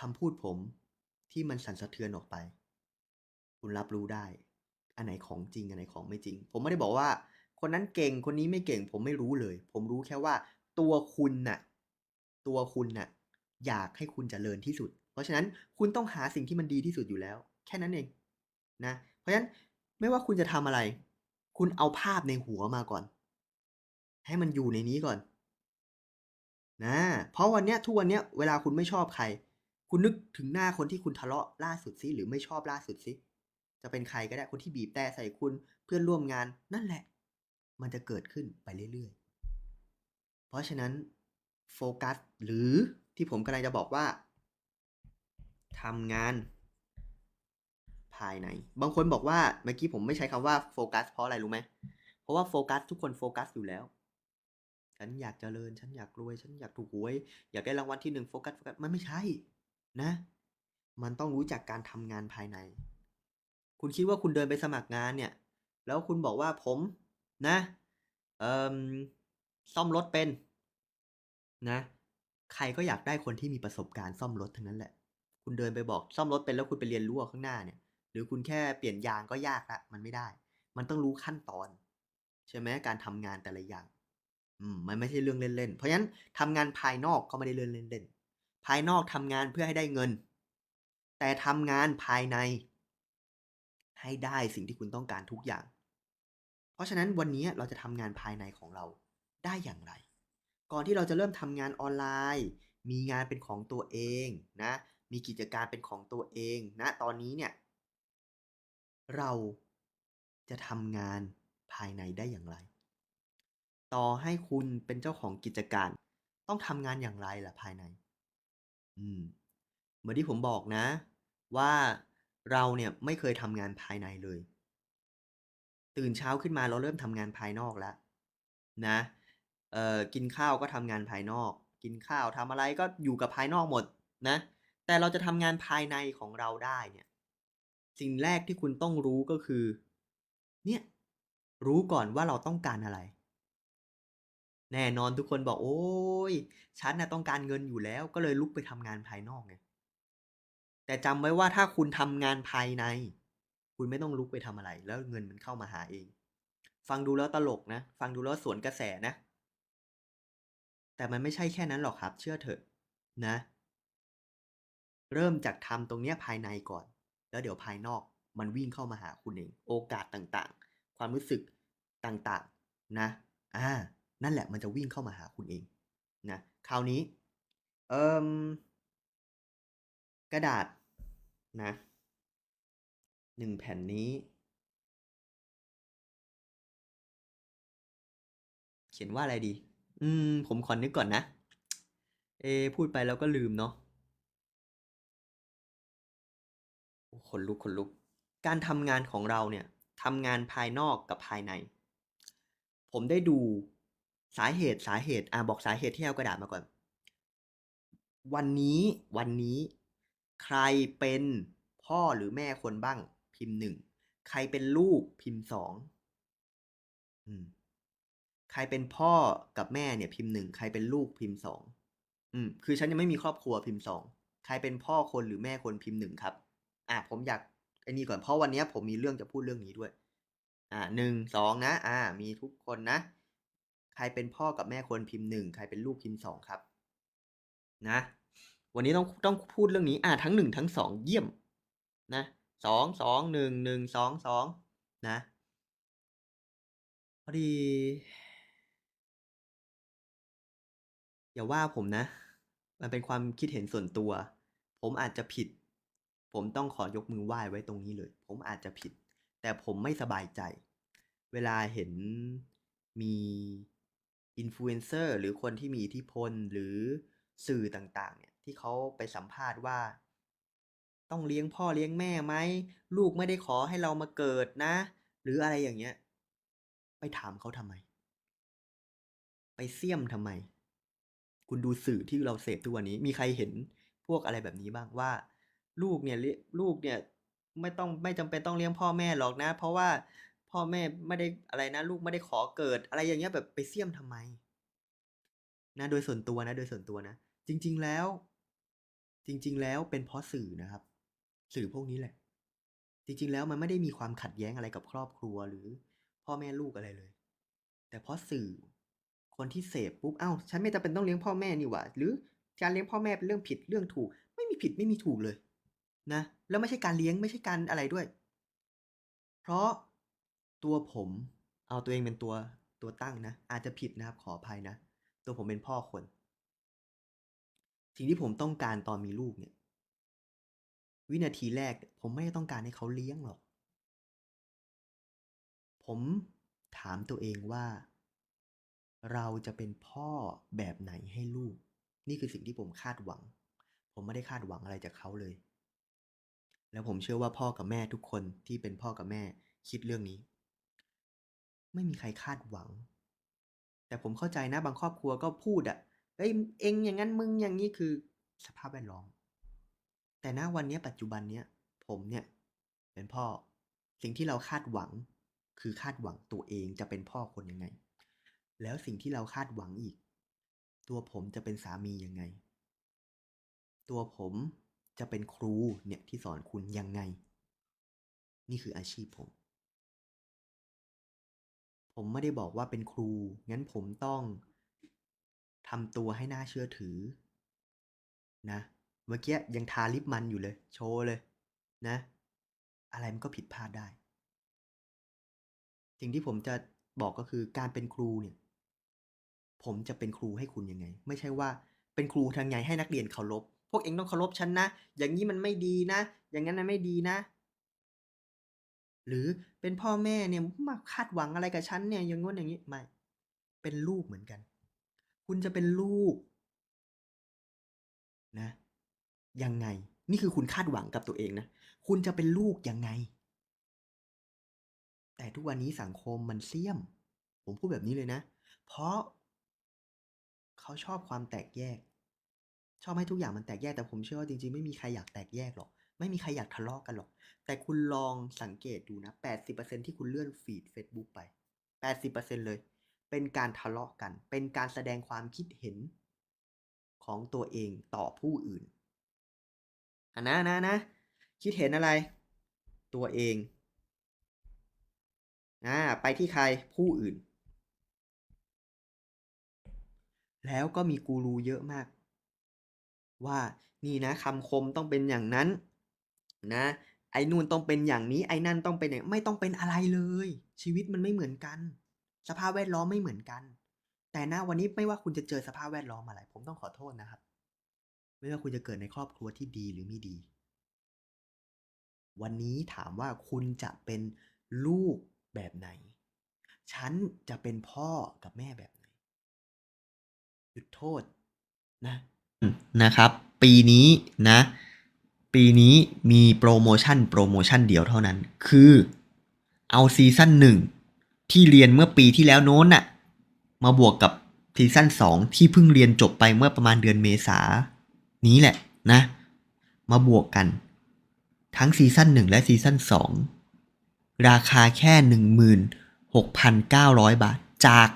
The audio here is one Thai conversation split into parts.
คำพูดผมที่มันสั่นสะเทือนออกไป คุณรับรู้ได้ อันไหนของจริง อันไหนของไม่จริง ผมไม่ได้บอกว่า คนนั้นเก่งคนนี้ไม่เก่ง ผมไม่รู้เลย ผมรู้แค่ว่า ตัวคุณน่ะ ตัวคุณน่ะ อยากให้คุณจเจริญที่สุด เพราะฉะนั้นคุณต้องหาสิ่งที่มันดีที่สุดอยู่แล้ว แค่นั้นเองนะ เพราะฉะนั้นไม่ว่าคุณจะทำอะไร คุณเอาภาพในหัวมาก่อน ให้มันอยู่ในนี้ก่อนนะ เพราะวันเนี้ยทุกวันเนี้ยเวลาคุณไม่ชอบใคร คุณนึกถึงหน้าคนที่คุณทะเลาะล่าสุดสิหรือไม่ชอบล่าสุดสิจะเป็นใครก็ได้คนที่บีบแตรใส่คุณเพื่อนร่วมงานนั่นแหละ มันจะเกิดขึ้นไปเรื่อยๆ เพราะฉะนั้นโฟกัสหรือที่ผมกำลังจะบอกว่าทำงาน ภายใน บางคนบอกว่าเมื่อกี้ผมไม่ใช้คำว่าโฟกัสเพราะอะไรรู้ไหมเพราะว่าโฟกัสทุกคนโฟกัสอยู่แล้ว ฉันอยากเจริญ ฉันอยากรวย ฉันอยากถูกหวย อยากได้รางวัลที่1โฟกัสโฟกัสมันไม่ใช่ นะ มันต้องรู้จักการทำงานภายใน คุณคิดว่าคุณเดินไปสมัครงานเนี่ย แล้วคุณบอกว่าผมนะ เอ่อ ซ่อมรถเป็น นะ ใครก็อยากได้คนที่มีประสบการณ์ซ่อมรถทั้งนั้นแหละ คุณเดินไปบอกซ่อมรถเป็นแล้วคุณไปเรียนรู้ข้างหน้าเนี่ย หรือคุณแค่เปลี่ยนยางก็ยากล้วมันไม่ได้ มันต้องรู้ขั้นตอน ใช่ไหมการทำงานแต่ละอย่าง อืม มันไม่ใช่เรื่องเล่นๆ เพราะฉะนั้นทำงานภายนอกก็ไม่ได้เรื่องเล่นๆ ภายนอกทำงานเพื่อให้ได้เงิน แต่ทำงานภายใน ให้ได้สิ่งที่คุณต้องการทุกอย่าง เพราะฉะนั้นวันนี้เราจะทำงานภายในของเราได้อย่างไร ก่อนที่เราจะเริ่มทำงานออนไลน์ มีงานเป็นของตัวเองนะ มีกิจการเป็นของตัวเองณตอนนี้เนี่ยเราจะทำงานภายในได้อย่างไร ต่อให้คุณเป็นเจ้าของกิจการ ต้องทำงานอย่างไรล่ะภายใน อืม เหมือนที่ผมบอกนะ ว่าเราเนี่ยไม่เคยทำงานภายในเลย ตื่นเช้าขึ้นมาเราเริ่มทำงานภายนอกแล้ว นะ เอ่อ กินข้าวก็ทำงานภายนอก กินข้าวทำอะไรก็อยู่กับภายนอกหมดนะ แต่เราจะทำงานภายในของเราได้เนี่ย สิ่งแรกที่คุณต้องรู้ก็คือ เนี่ย รู้ก่อนว่าเราต้องการอะไร แน่นอนทุกคนบอกโอ๊ยฉันน่ะต้องการเงินอยู่แล้ว ก็เลยลุกไปทำงานภายนอกไงแต่จำไว้ว่าถ้าคุณทำงานภายใน คุณไม่ต้องลุกไปทำอะไร แล้วเงินมันเข้ามาหาเอง ฟังดูแล้วตลกนะ ฟังดูแล้วสวนกระแสนะ แต่มันไม่ใช่แค่นั้นหรอกครับ เชื่อเถอะนะ เริ่มจากทำตรงเนี้ยภายในก่อน แล้วเดี๋ยวภายนอกมันวิ่งเข้ามาหาคุณเอง โอกาสต่างๆ ความรู้สึกต่างๆ นะ อ่า นั่นแหละมันจะวิ่งเข้ามาหาคุณเองนะคราวนี้เอ่อกระดาษนะ1แผ่นนี้ เขียนว่าอะไรดี?อืม ผมขอนึกก่อนนะ เอ พูดไปแล้วก็ลืมเนาะขนลุกขนลุก การทำงานของเราเนี่ยทำงานภายนอกกับภายใน ผมได้ดู สาเหตุสาเหตุ อ่าบอกสาเหตุที่เอากระดาษมาก่อน วันนี้วันนี้ ใครเป็นพ่อหรือแม่คนบ้าง พิมพ์1ใครเป็นลูกพิมพ์2อืมใครเป็นพ่อกับแม่เนี่ยพิมพ์1ใครเป็นลูกพิมพ์2อืม คือฉันยังไม่มีครอบครัวพิมพ์2ใครเป็นพ่อคนหรือแม่คนพิมพ์1ครับ อ่าผมอยากไอ้นี่ก่อนเพราะวันเนี้ยผมมีเรื่องจะพูดเรื่องนี้ด้วย อ่า1 2นะ อ่า มีทุกคนนะ รเป็นพ่อกับแม่คนพิมพ์1ใครเป็นลูกพิมพ์2ครับ นะ วันนี้ต้องต้องพูดเรื่องนี้อาทั้ง1ทั้ง2เยี่ยม นะ2 2 1 1 2 2นะพอดี อย่าว่าผมนะ มันเป็นความคิดเห็นส่วนตัว ผมอาจจะผิด ผมต้องขอยกมือไหว้ไว้ตรงนี้เลย ผมอาจจะผิด แต่ผมไม่สบายใจ เวลาเห็นมี Influencer หรือคนที่มีอิทธิพลหรือสื่อต่างๆเนี่ยที่เขาไปสัมภาษณ์ว่า ต้องเลี้ยงพ่อเลี้ยงแม่ไหมลูกไม่ได้ขอให้เรามาเกิดนะ หรืออะไรอย่างเงี้ย ไปถามเขาทำไม?ไปเสี้ยมทำไม?คุณดูสื่อที่เราเสพทุกวันนี้ มีใครเห็นพวกอะไรแบบนี้บ้างว่า ลูกเนี่ยเลี้ยลูกเนี่ยไม่ต้องไม่จำเป็นต้องเลี้ยงพ่อแม่หรอกนะ เพราะว่า พ่อแม่ไม่ได้อะไรนะ ลูกไม่ได้ขอเกิด อะไรอย่างเงี้ยแบบไปเสี้ยมทำไม?นะ โดยส่วนตัวนะ โดยส่วนตัวนะ จริง ๆแล้ว จริง ๆ แล้วเป็นเพราะสื่อนะครับ สื่อพวกนี้แหละ จริง ๆ แล้วมันไม่ได้มีความขัดแย้งอะไรกับครอบครัวหรือ พ่อแม่ลูกอะไรเลย แต่เพราะสื่อคนที่เสพปุ๊บอ้าวฉันไม่จำเป็นต้องเลี้ยงพ่อแม่นี่หว่า หรือการเลี้ยงพ่อแม่เป็นเรื่องผิดเรื่องถูก ไม่มีผิดไม่มีถูกเลย นะ แล้วไม่ใช่การเลี้ยงไม่ใช่การอะไรด้วย เพราะ ตัวผมเอาตัวเองเป็นตัวตัวตั้งนะ อาจจะผิดนะครับขออภัยนะ ตัวผมเป็นพ่อคน สิ่งที่ผมต้องการตอนมีลูกเนี่ย วินาทีแรก ผมไม่ได้ต้องการให้เขาเลี้ยงหรอก ผมถามตัวเองว่า เราจะเป็นพ่อแบบไหนให้ลูก นี่คือสิ่งที่ผมคาดหวัง ผมไม่ได้คาดหวังอะไรจากเขาเลย แล้วผมเชื่อว่าพ่อกับแม่ทุกคนที่เป็นพ่อกับแม่คิดเรื่องนี้ ไม่มีใครคาดหวัง แต่ผมเข้าใจนะ บางครอบครัวก็พูดอะเอ้ยเองอย่างนั้นมึงอย่างนี้คือสภาพแวดล้อม แต่ณวันนี้ปัจจุบันเนี้ยผมเนี่ย เป็นพ่อ สิ่งที่เราคาดหวัง คือคาดหวังตัวเองจะเป็นพ่อคนยังไง แล้วสิ่งที่เราคาดหวังอีก ตัวผมจะเป็นสามียังไง ตัวผมจะเป็นครูเนี่ยที่สอนคุณยังไง นี่คืออาชีพผม ผมไม่ได้บอกว่าเป็นครู งั้นผมต้องทำตัวให้น่าเชื่อถือ นะ เมื่อกี้ยังทาลิปมันอยู่เลย โชว์เลย นะ อะไรมันก็ผิดพลาดได้ สิ่งที่ผมจะบอกก็คือการเป็นครูเนี่ย ผมจะเป็นครูให้คุณยังไง ไม่ใช่ว่าเป็นครูทางไงให้นักเรียนเคารพ พวกเองต้องเคารพฉันนะ อย่างนี้มันไม่ดีนะ อย่างนั้นมันไม่ดีนะ หรือเป็นพ่อแม่เนี่ยมาคาดหวังอะไรกับฉันเนี่ยอย่างง้นอย่างนี้ไม่เป็นลูกเหมือนกัน คุณจะเป็นลูกนะยังไง นี่คือคุณคาดหวังกับตัวเองนะคุณจะเป็นลูกยังไง แต่ทุกวันนี้สังคมมันเสี่ยม ผมพูดแบบนี้เลยนะ เพราะ เขาชอบความแตกแยก ชอบให้ทุกอย่างมันแตกแยกแต่ผมเชื่อว่าจริงๆไม่มีใครอยากแตกแยกหรอก ไม่มีใครอยากทะเลาะกันหรอก แต่คุณลองสังเกตดูนะ 80%ที่คุณเลื่อนฟีด Facebook ไป 80%เลย เป็นการทะเลาะกัน เป็นการแสดงความคิดเห็นของตัวเองต่อผู้อื่นอะนะนะนะ คิดเห็นอะไร ตัวเองอ่าไปที่ใครผู้อื่น แล้วก็มีกูรูเยอะมาก ว่านี่นะคำคมต้องเป็นอย่างนั้นนะ ไอ้นู่นต้องเป็นอย่างนี้ ไอ้นั่นต้องเป็นอย่างไม่ต้องเป็นอะไรเลย ชีวิตมันไม่เหมือนกัน สภาพแวดล้อมไม่เหมือนกัน แต่ณวันนี้ไม่ว่าคุณจะเจอสภาพแวดล้อมอะไร ผมต้องขอโทษนะครับ ไม่ว่าคุณจะเกิดในครอบครัวที่ดีหรือไม่ดี วันนี้ถามว่าคุณจะเป็นลูกแบบไหน ฉันจะเป็นพ่อกับแม่แบบไหนหยุดโทษนะนะครับ ปีนี้นะ ปีนี้มีโปรโมชั่นโปรโมชั่นเดียวเท่านั้น คือเอาซีซั่นหนึ่งที่เรียนเมื่อปีที่แล้วโน้นน่ะ มาบวกกับซีซั่นสองที่เพิ่งเรียนจบไปเมื่อประมาณเดือนเมษา นี้แหละนะ มาบวกกัน ทั้งซีซั่นหนึ่งและซีซั่นสองราคาแค่หนึ่งหมื่นหกพันเก้าร้อยบาท จาก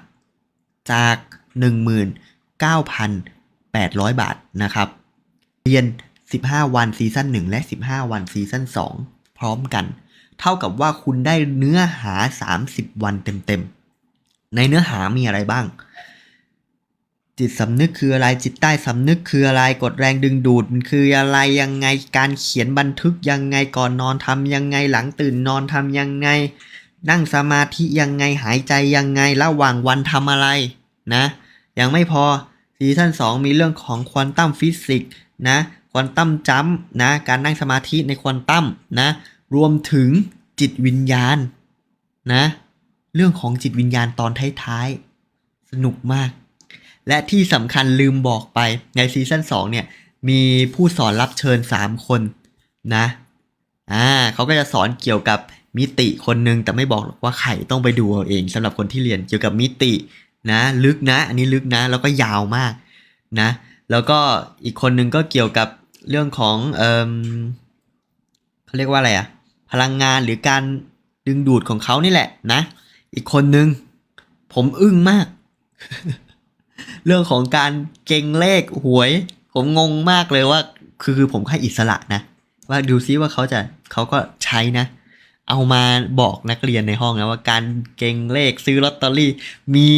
จากหนึ่งหมื่นเก้าพันแปดร้อยบาทนะครับ เรียน 15 วันซีซั่น1และ 15 วันซีซั่น2พร้อมกัน เท่ากับว่าคุณได้เนื้อหา 30 วันเต็มๆ ในเนื้อหามีอะไรบ้าง จิตสำนึกคืออะไรจิตใต้สำนึกคืออะไรกดแรงดึงดูดมันคืออะไรยังไงการเขียนบันทึกยังไงก่อนนอนทำยังไงหลังตื่นนอนทำยังไง นั่งสมาธิยังไงหายใจยังไงระหว่างวันทำอะไรนะยังไม่พอซีซั่น2มีเรื่องของควอนตัมฟิสิกส์นะ ควอนตัมจัมนะการนั่งสมาธิในควอนตัมนะรวมถึงจิตวิญญาณนะเรื่องของจิตวิญญาณตอนท้ายๆ สนุกมาก และที่สำคัญลืมบอกไปในซีซั่น2เนี่ยมีผู้สอนรับเชิญ 3 คนนะอ่าเขาก็จะสอนเกี่ยวกับมิติคนหนึงแต่ไม่บอกหรอกว่าใครต้องไปดูเอาเองสำหรับคนที่เรียนเกี่ยวกับมิตินะลึกนะ อันนี้ลึกนะ แล้วก็ยาวมากนะ แล้วก็อีกคนหนึ่งก็เกี่ยวกับ เรื่องของเอ่มเขาเรียกว่าอะไรอะพลังงานหรือการดึงดูดของเขานี่แหละนะ อีกคนนึง ผมอึ้งมาก เรื่องของการเก่งเลขหวย ผมงงมากเลยว่า คือคือผมให้อิสระนะ ว่าดูซิว่าเขาจะเขาก็ใช้นะ เอามาบอกนักเรียนในห้องนะว่าการเก่งเลขซื้อลอตเตอรี่ มี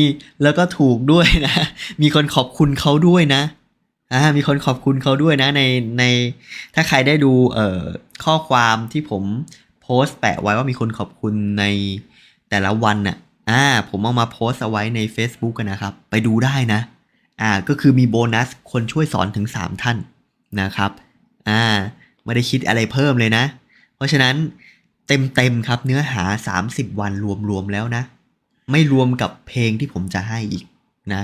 แล้วก็ถูกด้วยนะ มีคนขอบคุณเขาด้วยนะ อ่ามีคนขอบคุณเขาด้วยนะในในถ้าใครได้ดูเอ่อข้อความที่ผมโพสต์แปะไว้ว่ามีคนขอบคุณในแต่ละวันน่ะอ่าผมเอามาโพสต์เอาไว้ใน Facebook กันนะครับ ไปดูได้นะอ่าก็คือมีโบนัสคนช่วยสอนถึง 3 ท่านนะครับอ่าไม่ได้คิดอะไรเพิ่มเลยนะ เพราะฉะนั้นเต็มๆครับเนื้อหา 30 วันรวมๆแล้วนะ ไม่รวมกับเพลงที่ผมจะให้อีกนะ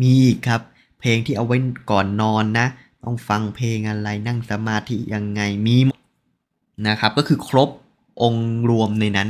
มีอีกครับ เพลงที่เอาไว้ก่อนนอนนะ ต้องฟังเพลงอะไรนั่งสมาธิยังไงมีนะครับ ก็คือครบองค์รวมในนั้น